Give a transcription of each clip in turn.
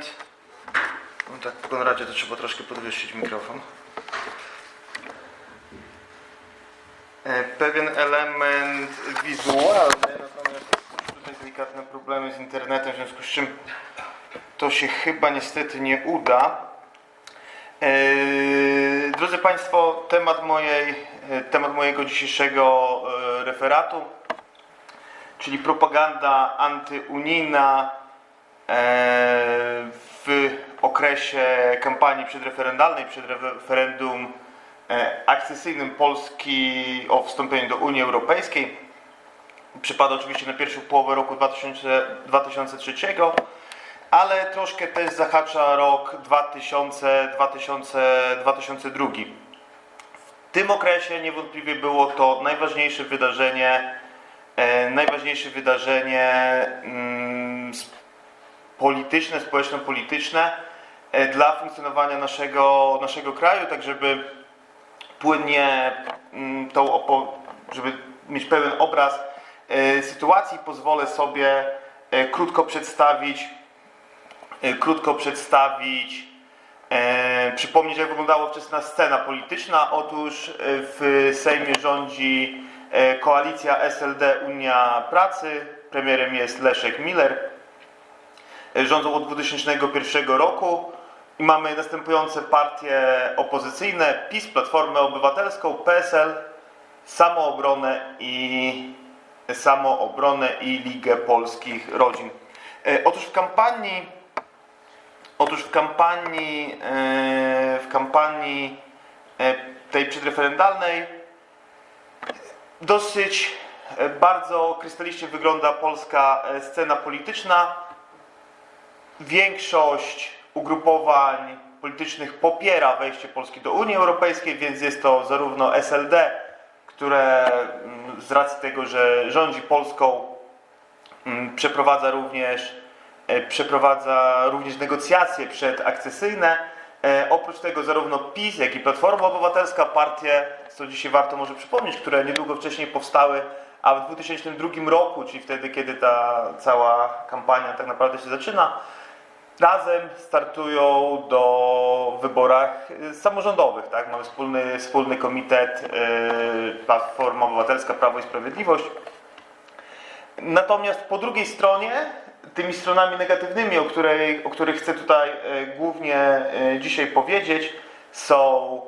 element. No tak, po Konradzie to trzeba troszkę podwyższyć mikrofon. E, Pewien element wizualny, natomiast tutaj delikatne problemy z internetem, w związku z czym to się chyba niestety nie uda. E, Drodzy Państwo, temat, mojej, e, temat mojego dzisiejszego referatu, czyli propaganda antyunijna w okresie kampanii przedreferendalnej, przed referendum e, akcesyjnym Polski o wstąpieniu do Unii Europejskiej. Przypada oczywiście na pierwszą połowę roku 2000, 2003, ale troszkę też zahacza rok 2000, 2000, 2002. W tym okresie niewątpliwie było to najważniejsze wydarzenie, e, najważniejsze wydarzenie mm, polityczne, społeczno-polityczne e, dla funkcjonowania naszego, naszego kraju, tak żeby płynnie mm, tą żeby mieć pełen obraz e, sytuacji, pozwolę sobie e, krótko przedstawić krótko przedstawić przypomnieć jak wyglądała wczesna scena polityczna. Otóż w Sejmie rządzi koalicja SLD Unia Pracy, premierem jest Leszek Miller. E, Rządzą od 2001 roku i mamy następujące partie opozycyjne PiS, Platformę Obywatelską, PSL, Samoobronę i Samoobronę i Ligę Polskich Rodzin. E, Otóż w kampanii Otóż w kampanii, e, w kampanii tej przedreferendalnej dosyć bardzo krystalicznie wygląda polska scena polityczna. Większość ugrupowań politycznych popiera wejście Polski do Unii Europejskiej, więc jest to zarówno SLD, które mm, z racji tego, że rządzi Polską, mm, przeprowadza również e, przeprowadza również negocjacje przedakcesyjne. E, Oprócz tego zarówno PiS, jak i Platforma Obywatelska, partie, co dzisiaj warto może przypomnieć, które niedługo wcześniej powstały, a w 2002 roku, czyli wtedy, kiedy ta cała kampania tak naprawdę się zaczyna, razem startują do wyborach e, samorządowych. Tak? Mamy wspólny, wspólny komitet e, Platforma Obywatelska, Prawo i Sprawiedliwość. Natomiast po drugiej stronie, tymi stronami negatywnymi, o, której, o których chcę tutaj e, głównie dzisiaj powiedzieć, są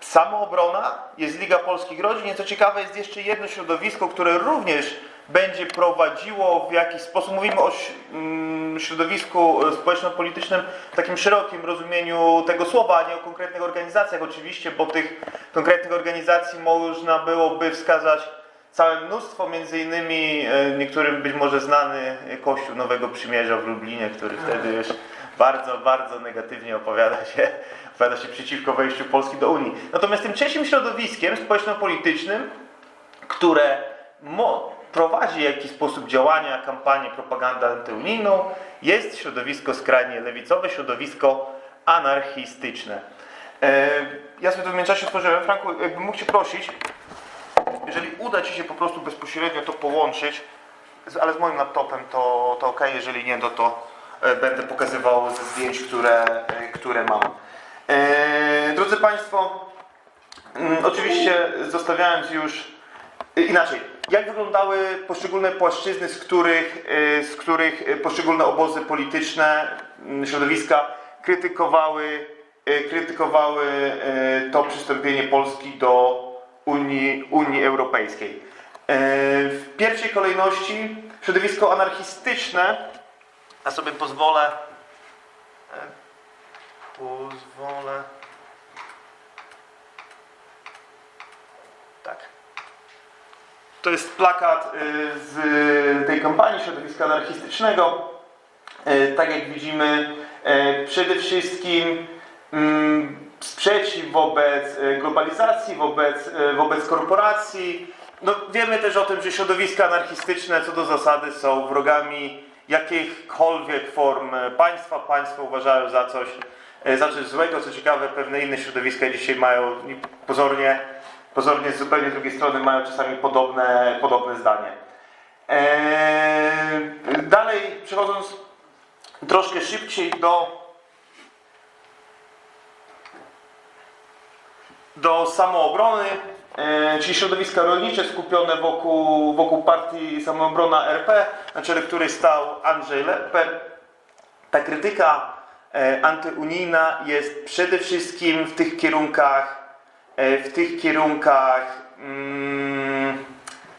samoobrona, jest Liga Polskich Rodzin co ciekawe jest jeszcze jedno środowisko, które również będzie prowadziło w jakiś sposób, mówimy o mm, środowisku e, społeczno-politycznym w takim szerokim rozumieniu tego słowa, a nie o konkretnych organizacjach oczywiście, bo tych konkretnych organizacji można byłoby wskazać całe mnóstwo, między innymi e, niektórym być może znany Kościół Nowego Przymierza w Lublinie, który wtedy już bardzo, bardzo negatywnie opowiada się, opowiada się przeciwko wejściu Polski do Unii. Natomiast tym trzecim środowiskiem społeczno-politycznym, które mo- prowadzi jakiś sposób działania, kampanię, propagandę antyunijną, jest środowisko skrajnie lewicowe, środowisko anarchistyczne. E, Ja sobie to w międzyczasie otworzyłem. Franku, jakbym mógł Cię prosić, jeżeli uda Ci się po prostu bezpośrednio to połączyć, ale z moim laptopem to, to ok, jeżeli nie, to, to e, będę pokazywał ze zdjęć, które, e, które mam. Drodzy Państwo, mm, oczywiście zostawiając już inaczej, jak wyglądały poszczególne płaszczyzny, z których, e, z których e, poszczególne obozy polityczne, mm, środowiska krytykowały, e, krytykowały to przystąpienie Polski do Unii, Unii Europejskiej. W pierwszej kolejności środowisko anarchistyczne, a sobie pozwolę, e, pozwolę, tak. To jest plakat y, z tej kampanii środowiska anarchistycznego. Y, Tak jak widzimy, y, przede wszystkim mm, sprzeciw wobec y, globalizacji, wobec, y, wobec korporacji. No, wiemy też o tym, że środowiska anarchistyczne co do zasady są wrogami jakichkolwiek form y, państwa. Państwo uważają za coś, y, za coś złego. Co ciekawe, pewne inne środowiska dzisiaj mają pozornie pozornie z zupełnie drugiej strony mają czasami podobne, podobne zdanie. Eee, dalej, przechodząc troszkę szybciej do do samoobrony, e, czyli środowiska rolnicze skupione wokół, wokół partii Samoobrona RP, na czele której stał Andrzej Lepper. Ta krytyka e, antyunijna jest przede wszystkim w tych kierunkach, w tych kierunkach mm,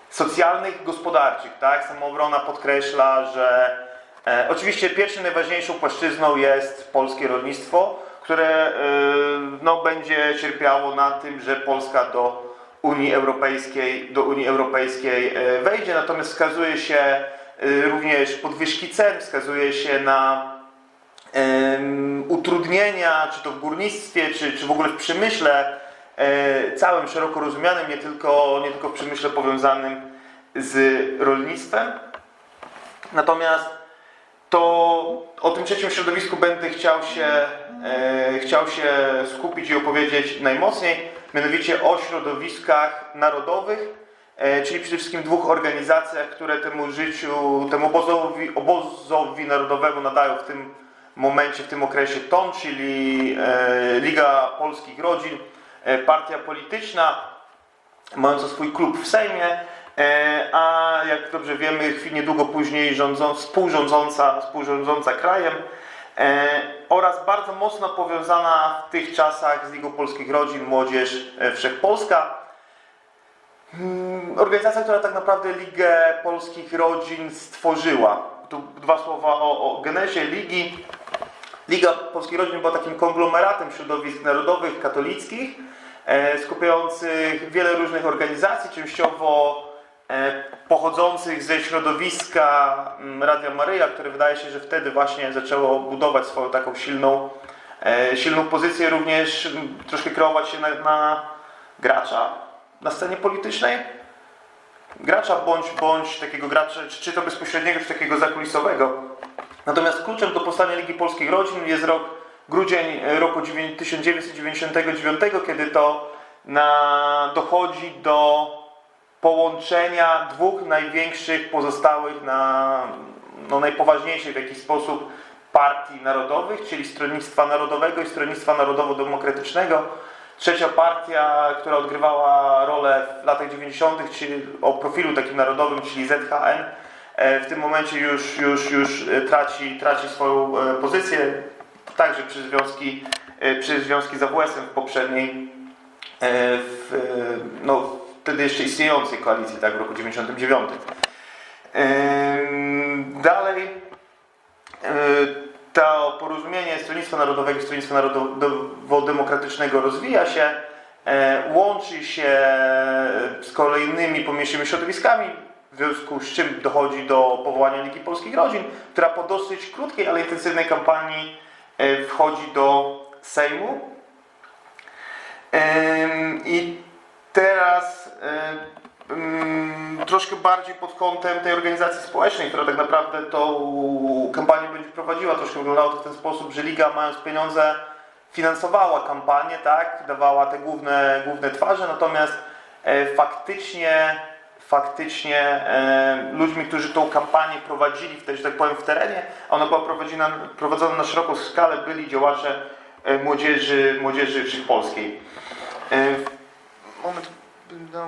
socjalnych, gospodarczych. Tak? Samoobrona podkreśla, że e, oczywiście pierwszą najważniejszą płaszczyzną jest polskie rolnictwo, które e, no, będzie cierpiało na tym, że Polska do Unii Europejskiej, do Unii Europejskiej e, wejdzie, natomiast wskazuje się e, również podwyżki cen, wskazuje się na utrudnienia, czy to w górnictwie, czy, czy w ogóle w przemyśle e, całym szeroko rozumianym, nie tylko, nie tylko w przemyśle powiązanym z rolnictwem. Natomiast to o tym trzecim środowisku będę chciał się, e, chciał się skupić i opowiedzieć najmocniej, mianowicie o środowiskach narodowych, e, czyli przede wszystkim dwóch organizacjach, które temu życiu, temu obozowi, obozowi narodowemu nadają w tym momencie, w tym okresie ton, czyli e, Liga Polskich Rodzin, e, partia polityczna, mająca swój klub w Sejmie, e, a jak dobrze wiemy, niedługo później rządzą, współrządząca, współrządząca krajem e, oraz bardzo mocno powiązana w tych czasach z Ligą Polskich Rodzin Młodzież e, Wszechpolska. Mm, Organizacja, która tak naprawdę Ligę Polskich Rodzin stworzyła. Tu dwa słowa o, o genezie Ligi. Liga Polskich Rodzin była takim konglomeratem środowisk narodowych, katolickich, e, skupiających wiele różnych organizacji, częściowo e, pochodzących ze środowiska mm, Radia Maryja, które wydaje się, że wtedy właśnie zaczęło budować swoją taką silną, e, silną pozycję, również mm, troszkę kreować się na, na gracza na scenie politycznej. Gracza bądź, bądź takiego gracza, czy to bezpośredniego, czy takiego zakulisowego. Natomiast kluczem do powstania Ligi Polskich Rodzin jest rok, grudzień roku 9 1999, kiedy to na, dochodzi do połączenia dwóch największych pozostałych na no, najpoważniejszych w jakiś sposób partii narodowych, czyli Stronnictwa Narodowego i Stronnictwa Narodowo-Demokratycznego. Trzecia partia, która odgrywała rolę w latach 90., czyli o profilu takim narodowym, czyli ZHN, e, w tym momencie już, już, już e, traci, traci swoją e, pozycję, także przez związki, e, przez związki z AWS-em w poprzedniej, e, w, e, no, wtedy jeszcze istniejącej koalicji, tak, w roku 99. Ym, Dalej, to porozumienie Stronnictwa Narodowego i Stronnictwa Narodowo-Demokratycznego rozwija się, łączy się z kolejnymi pomniejszymi środowiskami, w związku z czym dochodzi do powołania Ligi Polskich Rodzin, która po dosyć krótkiej, ale intensywnej kampanii wchodzi do Sejmu. I teraz y, ym, troszkę bardziej pod kątem tej organizacji społecznej, która tak naprawdę tą kampanię będzie prowadziła. Troszkę wyglądało to w ten sposób, że Liga mając pieniądze finansowała kampanię, tak, dawała te główne, główne twarze, natomiast e, faktycznie faktycznie e, ludźmi, którzy tą kampanię prowadzili, że tak powiem, w terenie, ona była prowadzona, prowadzona na szeroką skalę, byli działacze e, młodzieży, młodzieży wszechpolskiej. E, moment, no.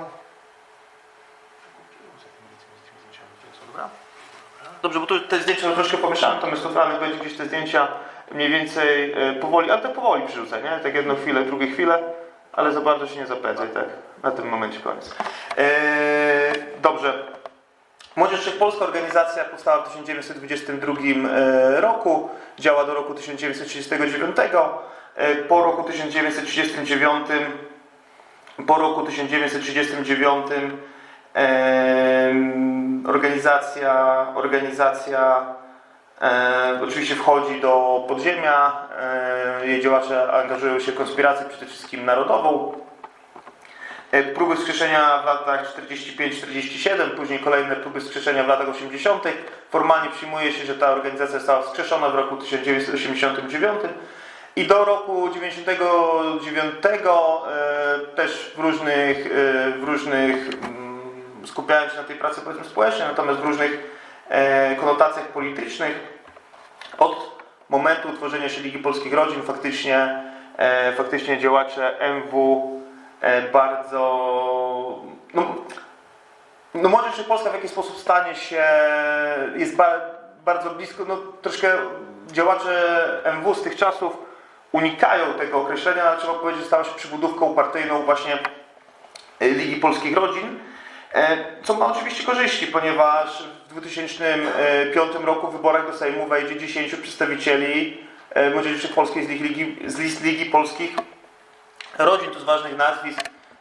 Dobrze, bo tu te zdjęcia troszkę pomieszałem, to ranek będzie gdzieś te zdjęcia mniej więcej powoli, ale to powoli przerzucać, nie? Tak jedną chwilę, drugie chwilę, ale za bardzo się nie zapędzaj, tak? Na tym momencie koniec. E, dobrze. Młodzież Wszechpolska organizacja powstała w 1922 e, roku, działa do roku 1939. E, Po roku 1939 po roku 1939 em, organizacja, organizacja e, oczywiście wchodzi do podziemia. E, jej działacze angażują się w konspirację przede wszystkim narodową. E, próby wskrzeszenia w latach 45-47, później kolejne próby wskrzeszenia w latach 80. Formalnie przyjmuje się, że ta organizacja została wskrzeszona w roku 1989. I do roku 99 e, też w różnych, e, w różnych mm, skupiając się na tej pracy powiedzmy społecznej, natomiast w różnych konotacjach politycznych Od momentu utworzenia się Ligi Polskich Rodzin faktycznie, faktycznie działacze MW bardzo... No, no może czy Polska w jakiś sposób stanie się, jest ba, bardzo blisko, no troszkę działacze MW z tych czasów unikają tego określenia, ale trzeba powiedzieć, że stała się przybudówką partyjną właśnie e, Ligi Polskich Rodzin, e, co ma oczywiście korzyści, ponieważ w 2005 roku w wyborach do Sejmu wejdzie 10 przedstawicieli e, młodzieży polskiej z Ligi, z list Ligi Polskich Rodzin, tu z ważnych nazwisk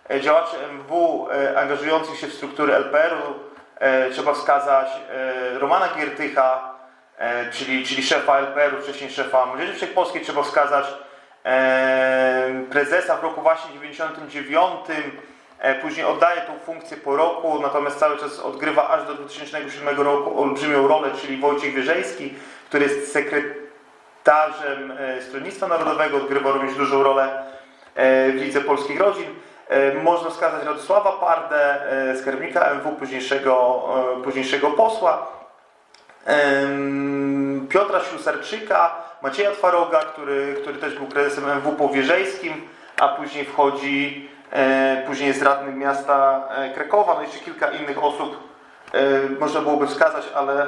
e, działaczy MW e, angażujących się w struktury LPR-u. E, Trzeba wskazać Romana Giertycha, czyli, czyli szefa LPR-u, wcześniej szefa Młodzieży Wszechpolskiej. Trzeba wskazać prezesa w roku właśnie 99. E, Później oddaje tą funkcję po roku, natomiast cały czas odgrywa aż do 2007 roku olbrzymią rolę, czyli Wojciech Wierzejski, który jest sekretarzem Stronnictwa Narodowego, odgrywa również dużą rolę w Lidze Polskich Rodzin. E, Można wskazać Radosława Pardę, e, skarbnika MW, późniejszego, e, późniejszego posła, Piotra Ślusarczyka, Macieja Twaroga, który, który też był prezesem MW Powierzejskim, a później wchodzi, e, później jest radnym miasta e, Krakowa, no jeszcze kilka innych osób e, można byłoby wskazać, ale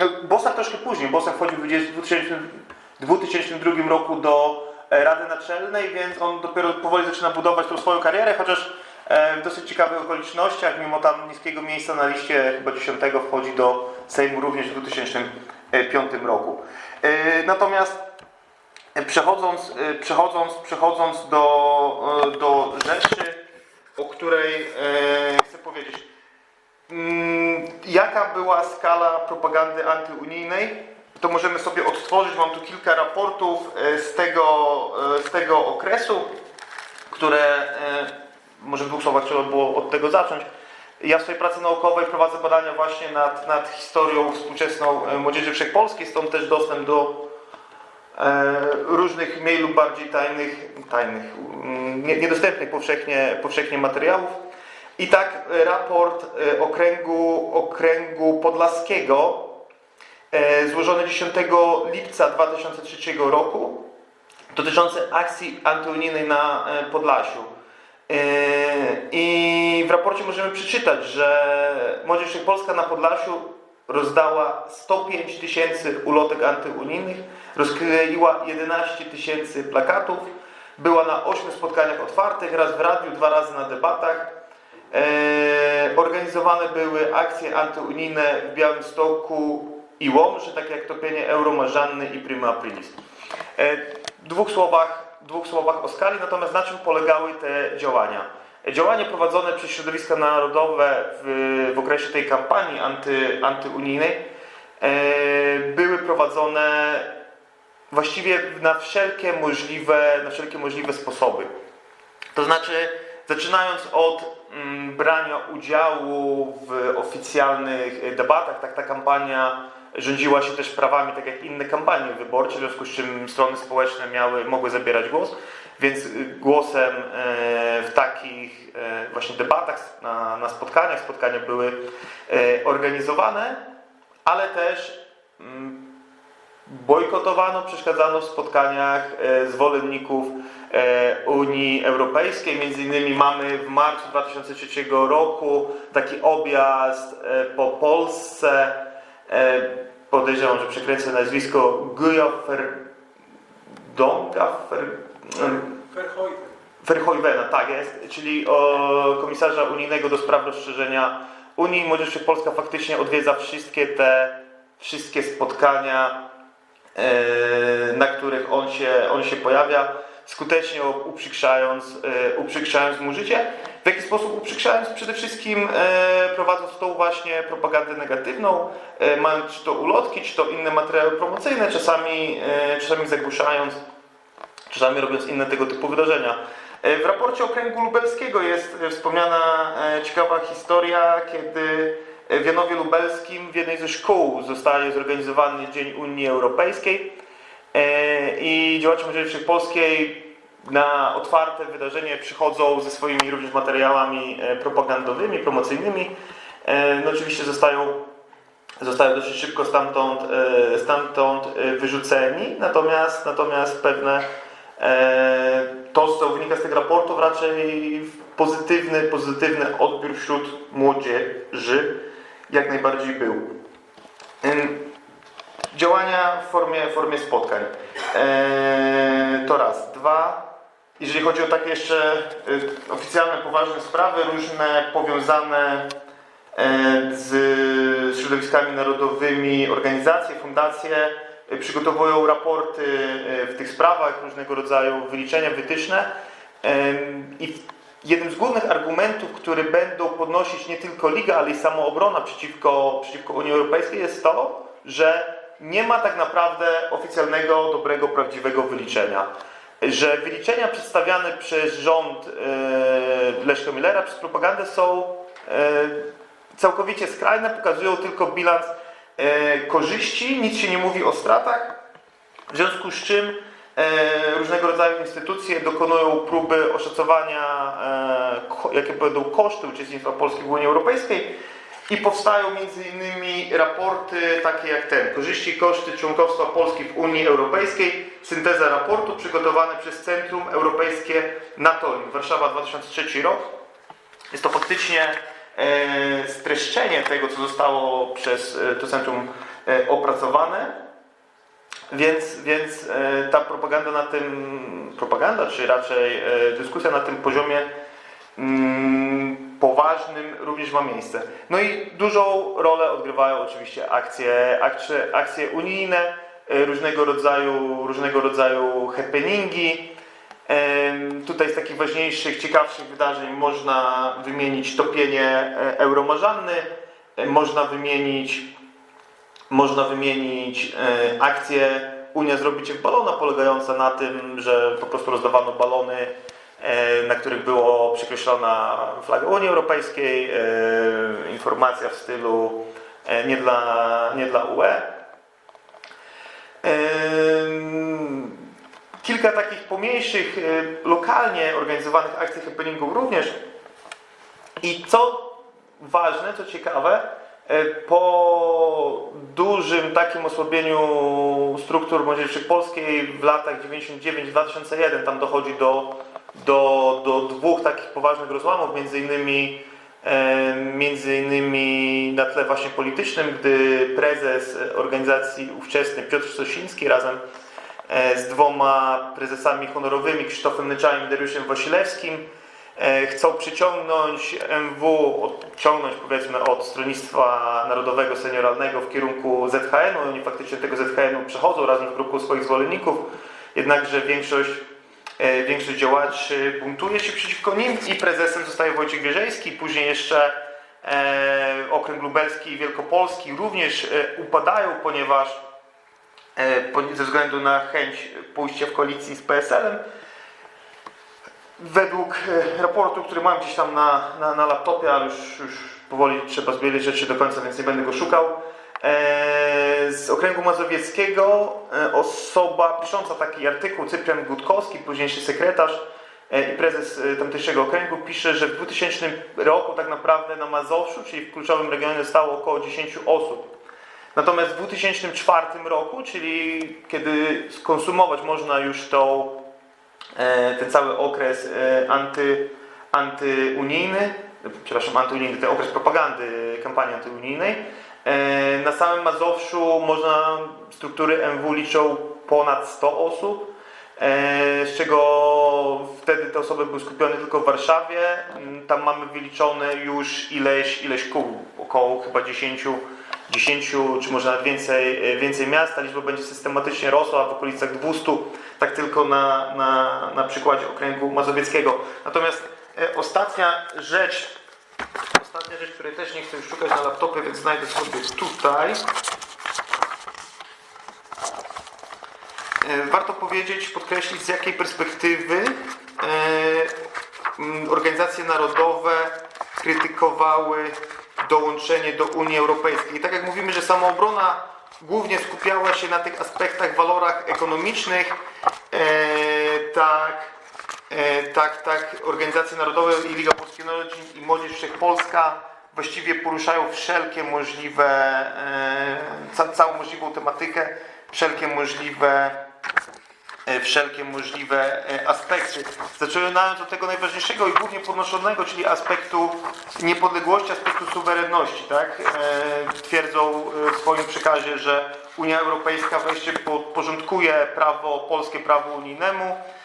E, Bosak troszkę później. Bosak wchodził w 20 2000 2002 roku do e, Rady Naczelnej, więc on dopiero powoli zaczyna budować tą swoją karierę, chociaż e, w dosyć ciekawych okolicznościach, mimo tam niskiego miejsca na liście, chyba 10 wchodzi do Sejmu również w 2005 roku. E, Natomiast e, przechodząc, e, przechodząc, przechodząc do, e, do rzeczy, o której e, chcę powiedzieć. Mm, Jaka była skala propagandy antyunijnej? To możemy sobie odtworzyć. Mam tu kilka raportów e, z tego, e, z tego okresu, które e, może w dwóch słowach trzeba było od tego zacząć. Ja w swojej pracy naukowej prowadzę badania właśnie nad, nad historią współczesną młodzieży wszechpolskiej, stąd też dostęp do różnych mniej lub bardziej tajnych, tajnych mm, nie- niedostępnych powszechnie, powszechnie materiałów. I tak raport okręgu, okręgu podlaskiego e, złożony 10 lipca 2003 roku dotyczący akcji antyunijnej na e, Podlasiu. E, I w raporcie możemy przeczytać, że Młodzież Wszechpolska na Podlasiu rozdała 105 tysięcy ulotek antyunijnych, rozkleiła 11 tysięcy plakatów, była na 8 spotkaniach otwartych, raz w radiu, dwa razy na debatach. Organizowane były akcje antyunijne w Białymstoku i Łomży, takie jak topienie Euromarzanny i Prima Aprilis. E, w dwóch słowach, dwóch słowach o skali, natomiast na czym polegały te działania? E, Działania prowadzone przez środowiska narodowe w, w okresie tej kampanii anty, antyunijnej e, były prowadzone właściwie na wszelkie możliwe, na wszelkie możliwe sposoby. To znaczy, zaczynając od mm, brania udziału w oficjalnych e, debatach, tak ta kampania rządziła się też prawami, tak jak inne kampanie wyborcze, w związku z czym strony społeczne miały, mogły zabierać głos, więc y, głosem e, w takich e, właśnie debatach, na, na spotkaniach, spotkania były organizowane, ale też mm, bojkotowano, przeszkadzano w spotkaniach zwolenników Unii Europejskiej. Między innymi mamy w marcu 2003 roku taki objazd po Polsce. E, Podejrzewam, że przekręcę nazwisko Guja Verdonga, Fer, Verhoeven. Verhoevena, tak jest, czyli o komisarza unijnego do spraw rozszerzenia Unii. Młodzież Wszechpolska faktycznie odwiedza wszystkie te wszystkie spotkania, e, na których on się, on się pojawia, skutecznie uprzykrzając, e, uprzykrzając mu życie. W jaki sposób uprzykrzając? Przede wszystkim e, prowadząc tą właśnie propagandę negatywną, e, mając czy to ulotki, czy to inne materiały promocyjne, czasami, e, czasami zagłuszając czasami robiąc inne tego typu wydarzenia. W raporcie Okręgu Lubelskiego jest wspomniana ciekawa historia, kiedy w Janowie Lubelskim w jednej ze szkół zostaje zorganizowany Dzień Unii Europejskiej i działacze Młodzieży Wszechpolskiej na otwarte wydarzenie przychodzą ze swoimi również materiałami e, propagandowymi, promocyjnymi. E, No oczywiście zostają zostały dosyć szybko stamtąd, e, stamtąd wyrzuceni, natomiast, natomiast pewne to, co wynika z tych raportów, raczej pozytywny, pozytywny odbiór wśród młodzieży jak najbardziej był. Działania w formie, formie spotkań. E, to raz. Dwa. Jeżeli chodzi o takie jeszcze y, oficjalne, poważne sprawy, różne powiązane e, z środowiskami narodowymi, organizacje, fundacje y, przygotowują raporty y, w tych sprawach, różnego rodzaju wyliczenia, wytyczne. I jednym z głównych argumentów, które będą podnosić nie tylko Liga, ale i samoobrona przeciwko, przeciwko Unii Europejskiej jest to, że nie ma tak naprawdę oficjalnego, dobrego, prawdziwego wyliczenia. Że wyliczenia przedstawiane przez rząd e, Leszka Millera, przez propagandę są e, całkowicie skrajne, pokazują tylko bilans e, korzyści, nic się nie mówi o stratach, w związku z czym różnego rodzaju instytucje dokonują próby oszacowania, jakie będą koszty uczestnictwa Polski w Unii Europejskiej i powstają innymi raporty takie jak ten, korzyści i koszty członkostwa Polski w Unii Europejskiej, synteza raportu przygotowany przez Centrum Europejskie Natolin, Warszawa 2003 rok. Jest to faktycznie e, streszczenie tego, co zostało przez e, to centrum e, opracowane. Więc, więc e, ta propaganda na tym, propaganda, czy raczej e, dyskusja na tym poziomie mm, poważnym również ma miejsce. No i dużą rolę odgrywają oczywiście akcje, akcje, akcje unijne, e, różnego rodzaju, różnego rodzaju happeningi. Tutaj z takich ważniejszych, ciekawszych wydarzeń można wymienić topienie e, Euromarzanny, e, można wymienić można wymienić akcję Unia zrobi cię w balona, polegająca na tym, że po prostu rozdawano balony, na których było przekreślona flaga Unii Europejskiej, e, informacja w stylu e, nie dla, nie dla UE. Kilka takich pomniejszych, e, lokalnie organizowanych akcji happeningów również. I co ważne, co ciekawe, e, po dużym takim osłabieniu struktur młodzieży polskiej w latach 99-2001 tam dochodzi do, do, do dwóch takich poważnych rozłamów, między innymi, e, między innymi na tle właśnie politycznym, gdy prezes organizacji ówczesny Piotr Sosiński razem e, z dwoma prezesami honorowymi Krzysztofem Nyczajem i Dariuszem Wasilewskim e, chcą przyciągnąć MW, odciągnąć powiedzmy od stronnictwa narodowego senioralnego w kierunku ZHN-u. Oni faktycznie tego ZHN-u przechodzą razem z grupą swoich zwolenników, jednakże większość, większość działaczy buntuje się przeciwko nim i prezesem zostaje Wojciech Wierzejski, później jeszcze e, okręg lubelski i wielkopolski również e, upadają, ponieważ e, po- ze względu na chęć pójścia w koalicji z PSL-em. Według e, raportu, który mam gdzieś tam na, na, na laptopie, ale już, już powoli trzeba zbierać rzeczy do końca, więc nie będę go szukał. E, z okręgu mazowieckiego e, osoba pisząca taki artykuł, Cyprian Gutkowski, późniejszy sekretarz e, i prezes tamtejszego okręgu, pisze, że w 2000 roku tak naprawdę na Mazowszu, czyli w kluczowym regionie, zostało około 10 osób. Natomiast w 2004 roku, czyli kiedy skonsumować można już tą, ten cały okres anty, antyunijny, przepraszam, antyunijny, ten okres propagandy kampanii antyunijnej, na samym Mazowszu można, struktury MW liczą ponad 100 osób, e, z czego wtedy te osoby były skupione tylko w Warszawie. Mm, Tam mamy wyliczone już ileś, ileś kół, około chyba 10 10 czy może nawet więcej, więcej miast, ta liczba będzie systematycznie rosła w okolicach 200, tak tylko na, na, na przykładzie okręgu mazowieckiego. Natomiast e, ostatnia rzecz, ostatnia rzecz, której też nie chcę już szukać na laptopie, więc znajdę sobie tutaj. E, Warto powiedzieć, podkreślić z jakiej perspektywy e, organizacje narodowe krytykowały dołączenie do Unii Europejskiej. I tak jak mówimy, że samoobrona głównie skupiała się na tych aspektach, walorach ekonomicznych, e, tak, tak, tak, organizacje narodowe i Liga Polskiej Rodzin i Młodzież Wszechpolska właściwie poruszają wszelkie możliwe, e, ca, całą możliwą tematykę, wszelkie możliwe e, wszelkie możliwe e, aspekty. Zaczynając od tego najważniejszego i głównie podnoszonego, czyli aspektu niepodległości, aspektu suwerenności. Tak? E, Twierdzą e, w swoim przekazie, że Unia Europejska wreszcie porządkuje prawo, polskie prawo unijnemu Em,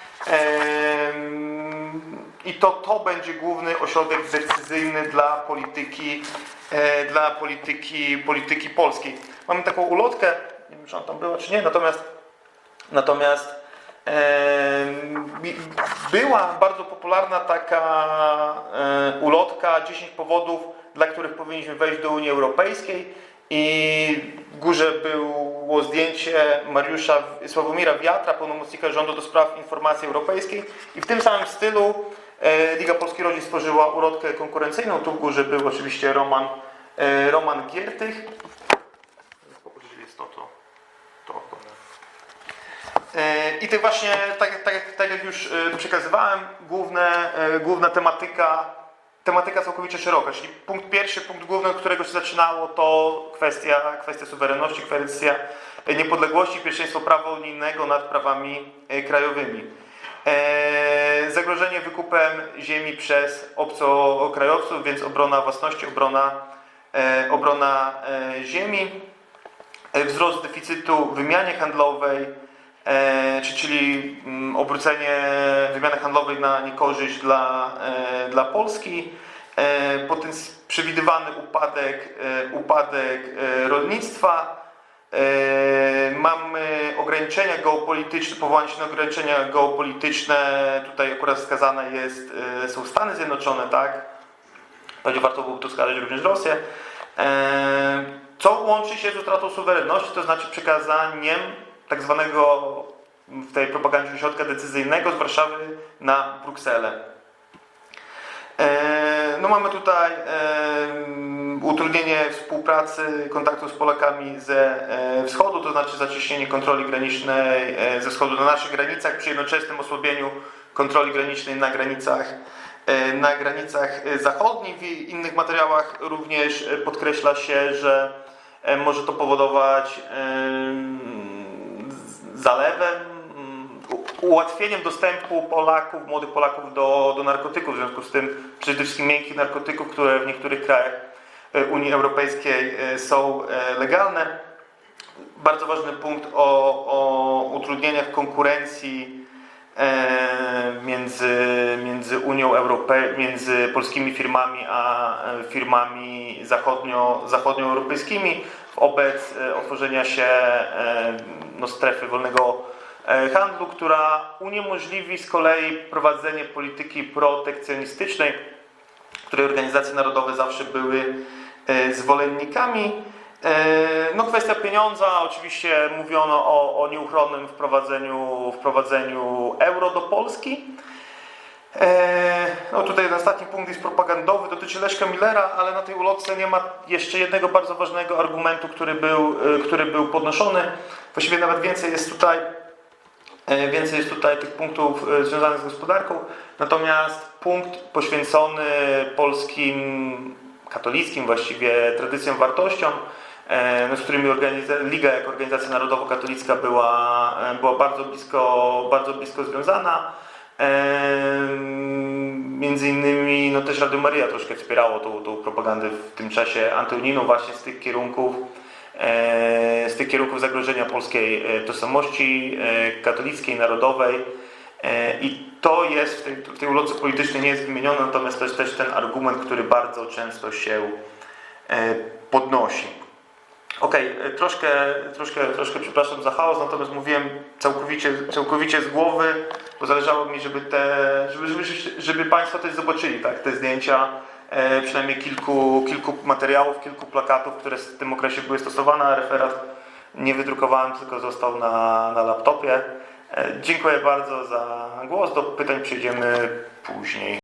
i to to będzie główny ośrodek decyzyjny dla polityki, e, dla polityki, polityki polskiej. Mamy taką ulotkę, nie wiem czy ona tam była czy nie, natomiast Natomiast była bardzo popularna taka e, ulotka 10 powodów, dla których powinniśmy wejść do Unii Europejskiej i w górze było zdjęcie Mariusza Sławomira Wiatra, pełnomocnika rządu do spraw informacji europejskiej i w tym samym stylu e, Liga Polskiej Rodzin stworzyła ulotkę konkurencyjną. Tu w górze był oczywiście Roman, e, Roman Giertych. Jest to, to, to. E, I to właśnie, tak, tak, tak jak już przekazywałem, główne, główna tematyka, tematyka całkowicie szeroka, czyli punkt pierwszy, punkt główny, od którego się zaczynało, to kwestia, kwestia suwerenności, kwestia niepodległości, pierwszeństwo prawa unijnego nad prawami e, krajowymi. E, Zagrożenie wykupem ziemi przez obcokrajowców, więc obrona własności, obrona, e, obrona ziemi wzrost deficytu w wymianie handlowej, czy, czyli mm, obrócenie wymiany handlowej na niekorzyść dla, e, dla Polski, e, potenc- przewidywany upadek, e, upadek rolnictwa, mamy ograniczenia geopolityczne, powołanie się na ograniczenia geopolityczne, tutaj akurat wskazane jest, są Stany Zjednoczone, tak? Pewnie warto byłoby tu wskazać również Rosję. Co łączy się z utratą suwerenności, to znaczy przekazaniem tak zwanego w tej propagandzie ośrodka decyzyjnego z Warszawy na Brukselę. E, No mamy tutaj e, utrudnienie współpracy, kontaktu z Polakami ze e, wschodu, to znaczy zacieśnienie kontroli granicznej ze wschodu na naszych granicach przy jednoczesnym osłabieniu kontroli granicznej na granicach na granicach zachodnich. W innych materiałach również podkreśla się, że może to powodować zalewem, ułatwieniem dostępu Polaków, młodych Polaków do, do narkotyków, w związku z tym przede wszystkim miękkich narkotyków, które w niektórych krajach e, Unii Europejskiej e, są e, legalne. Bardzo ważny punkt o, o utrudnieniach konkurencji między, między Unią Europejską, między polskimi firmami a firmami zachodnio, zachodnioeuropejskimi wobec otworzenia się no, strefy wolnego handlu, która uniemożliwi z kolei prowadzenie polityki protekcjonistycznej, której organizacje narodowe zawsze były e, zwolennikami. E, No kwestia pieniądza, oczywiście mówiono o, o nieuchronnym wprowadzeniu, wprowadzeniu euro do Polski. E, No tutaj ostatni punkt jest propagandowy, dotyczy Leszka Millera, ale na tej ulotce nie ma jeszcze jednego bardzo ważnego argumentu, który był, e, który był podnoszony. Właściwie nawet więcej jest tutaj, e, więcej jest tutaj tych punktów e, związanych z gospodarką. Natomiast punkt poświęcony polskim, katolickim właściwie tradycjom, wartościom, e, no, z którymi Liga jako organizacja narodowo-katolicka była, e, była bardzo, blisko, bardzo blisko związana. Między innymi no też Radio Maria troszkę wspierało tą, tą propagandę w tym czasie antyunijną właśnie z tych kierunków, e, z tych kierunków zagrożenia polskiej e, tożsamości e, katolickiej, narodowej. E, I to jest w tej, w tej politycznej nie jest wymienione, natomiast to jest też ten argument, który bardzo często się e, podnosi. E, troszkę, troszkę, troszkę przepraszam za chaos, natomiast mówiłem całkowicie, całkowicie z głowy, bo zależało mi, żeby te, żeby, żeby, żeby Państwo też zobaczyli tak, te zdjęcia, e, przynajmniej kilku, kilku materiałów, kilku plakatów, które w tym okresie były stosowane, referat nie wydrukowałem, tylko został na, na laptopie. E, dziękuję bardzo za głos, do pytań przejdziemy później.